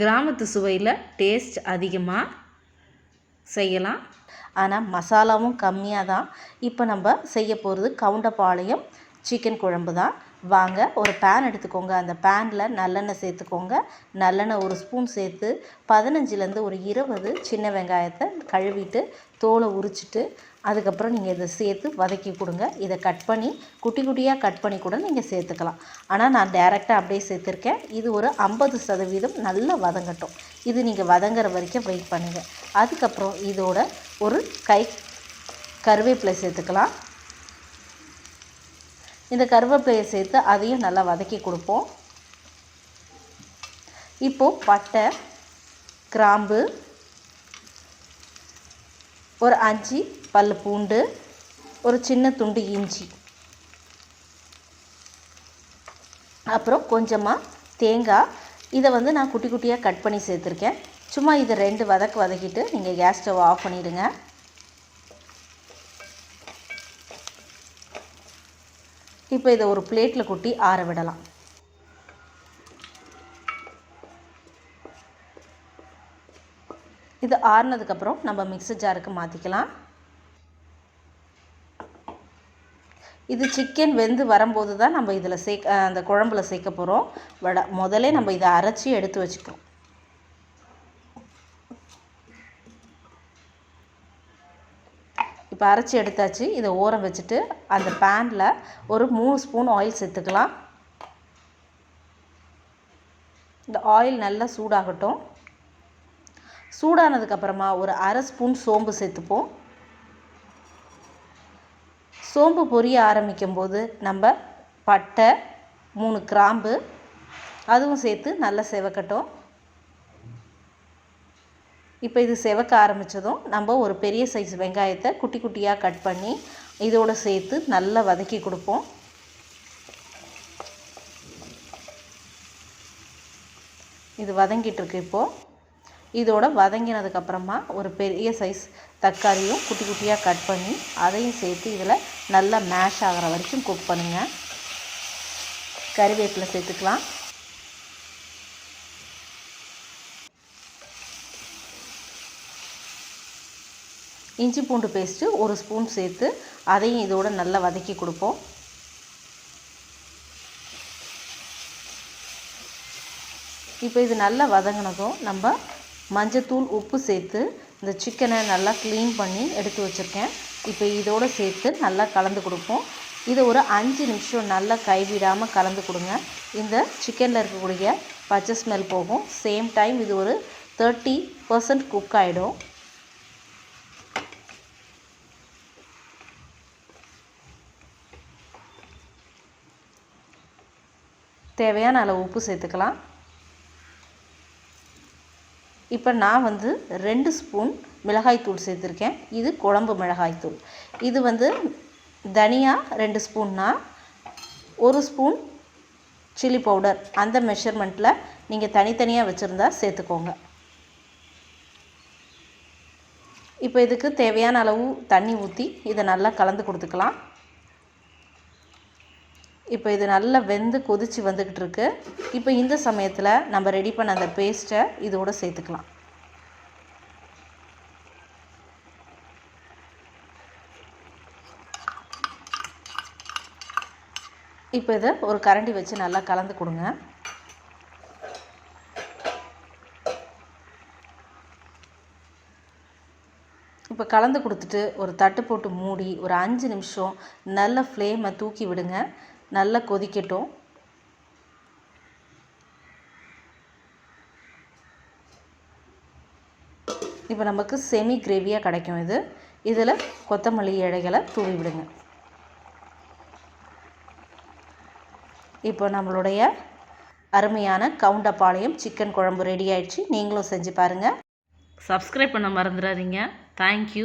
கிராமத்து சுவையில் டேஸ்ட் அதிகமாக செய்யலாம். ஆனால் மசாலாவும் கம்மியாக தான் இப்போ நம்ம செய்ய போகிறது கவுண்டப்பாளையம் சிக்கன் குழம்பு தான். வாங்க ஒரு பேன் எடுத்துக்கோங்க. அந்த பேனில் நல்லெண்ணெய் சேர்த்துக்கோங்க. நல்லெண்ணெய் ஒரு ஸ்பூன் சேர்த்து பதினஞ்சுலேருந்து ஒரு இருபது சின்ன வெங்காயத்தை கழுவிட்டு தோலை உரிச்சிட்டு அதுக்கப்புறம் நீங்கள் இதை சேர்த்து வதக்கி கொடுங்க. இதை கட் பண்ணி குட்டி குட்டியாக கட் பண்ணி கூட நீங்கள் சேர்த்துக்கலாம். ஆனால் நான் டேரெக்டாக அப்படியே சேர்த்துருக்கேன். இது ஒரு ஐம்பது சதவீதம் நல்லா வதங்கட்டும். இது நீங்கள் வதங்குற வரைக்கும் வெயிட் பண்ணுங்கள் அதுக்கப்புறம் இதோட ஒரு கை கருவேப்பிலை சேர்த்துக்கலாம். இந்த கருவேப்பிலையை சேர்த்து அதையும் நல்லா வதக்கி கொடுப்போம். இப்போது பட்டை கிராம்பு ஒரு அஞ்சு பல் பூண்டு ஒரு சின்ன துண்டு இஞ்சி. அப்புறம் கொஞ்சமாக தேங்காய். இதை வந்து நான் குட்டி குட்டியாக கட் பண்ணி சேர்த்துருக்கேன். சும்மா இதை ரெண்டு வதக்கு வதக்கிட்டு நீங்கள் கேஸ் ஸ்டவ் ஆஃப் பண்ணிவிடுங்க இப்போ இதை ஒரு பிளேட்டில் கொட்டி ஆற விடலாம். இது ஆறுனதுக்கப்புறம் நம்ம மிக்ஸி ஜாருக்கு மாற்றிக்கலாம் இது சிக்கன் வெந்து வரும்போது தான் நம்ம இதில் சேர்க்க அந்த குழம்புல சேர்க்க போகிறோம் வட முதலே நம்ம இதை அரைச்சி எடுத்து வச்சுக்கிறோம் இப்போ அரைச்சி எடுத்தாச்சு. இதை ஓரம் வச்சுட்டு அந்த பேனில் ஒரு மூணு ஸ்பூன் ஆயில் சேர்த்துக்கலாம். இந்த ஆயில் நல்லா சூடாகட்டும். சூடானதுக்கப்புறமா ஒரு அரை ஸ்பூன் சோம்பு சேர்த்துப்போம். சோம்பு பொரிய ஆரம்பிக்கும் போது நம்ம பட்டை மூணு கிராம்பு அதுவும் சேர்த்து நல்லா செவக்கட்டும். இப்போ இது செவக்க ஆரம்பித்ததும் நம்ம ஒரு பெரிய சைஸ் வெங்காயத்தை குட்டி குட்டியாக கட் பண்ணி இதோடு சேர்த்து நல்லா வதக்கி கொடுப்போம். இது வதங்கிட்டுருக்கு இப்போது இதோட வதங்கினதுக்கப்புறமா ஒரு பெரிய சைஸ் தக்காளியும் குட்டி குட்டியாக கட் பண்ணி அதையும் சேர்த்து இதில் நல்லா மேஷ் ஆகிற வரைக்கும் குக் பண்ணுங்கள் கறிவேப்பிலை சேர்த்துக்கலாம். இஞ்சி பூண்டு பேஸ்ட்டு ஒரு ஸ்பூன் சேர்த்து அதையும் இதோடு நல்லா வதக்கி கொடுப்போம். இப்போ இது நல்லா வதங்கினதும் நம்ம மஞ்சத்தூள் உப்பு சேர்த்து இந்த சிக்கனை நல்லா க்ளீன் பண்ணி எடுத்து வச்சுருக்கேன். இப்போ இதோடு சேர்த்து நல்லா கலந்து கொடுப்போம். இதை ஒரு அஞ்சு நிமிஷம் நல்லா கைவிடாமல் கலந்து கொடுங்க. இந்த சிக்கனில் இருக்கக்கூடிய பச்சை ஸ்மெல் போகும். சேம் டைம் இது ஒரு தேர்ட்டி பர்சன்ட் குக் ஆகிடும் தேவையான அளவு உப்பு சேர்த்துக்கலாம். இப்போ நான் வந்து ரெண்டு ஸ்பூன் மிளகாய்த்தூள் சேர்த்துருக்கேன். இது குழம்பு மிளகாய்த்தூள் இது வந்து தனியா ரெண்டு ஸ்பூன்னா ஒரு ஸ்பூன் சில்லி பவுடர். அந்த மெஷர்மெண்ட்டில் நீங்கள் தனித்தனியாக வச்சுருந்தா சேர்த்துக்கோங்க. இப்போ இதுக்கு தேவையான அளவு தண்ணி ஊற்றி இதை நல்லா கலந்து கொடுத்துக்கலாம். இப்போ இது நல்லா வெந்து கொதித்து வந்துக்கிட்டு இருக்கு இப்போ இந்த சமயத்தில் நம்ம ரெடி பண்ண அந்த பேஸ்ட்டை இதோடு சேர்த்துக்கலாம். இப்போ இதை ஒரு கரண்டி வச்சு நல்லா கலந்து கொடுங்க. இப்போ கலந்து கொடுத்துட்டு ஒரு தட்டு போட்டு மூடி ஒரு அஞ்சு நிமிஷம் நல்ல ஃப்ளேமை தூக்கி விடுங்க. நல்லா கொதிக்கட்டும். இப்போ நமக்கு செமி கிரேவியாக கிடைக்கும் இது. இதில் கொத்தமல்லி இழைகளை தூவி விடுங்க. இப்போ நம்மளுடைய அருமையான கவுண்டப்பாளையம் சிக்கன் குழம்பு ரெடி ஆயிடுச்சு. நீங்களும் செஞ்சு பாருங்கள் சப்ஸ்கிரைப் பண்ண மறந்துடாதீங்க. தேங்க்யூ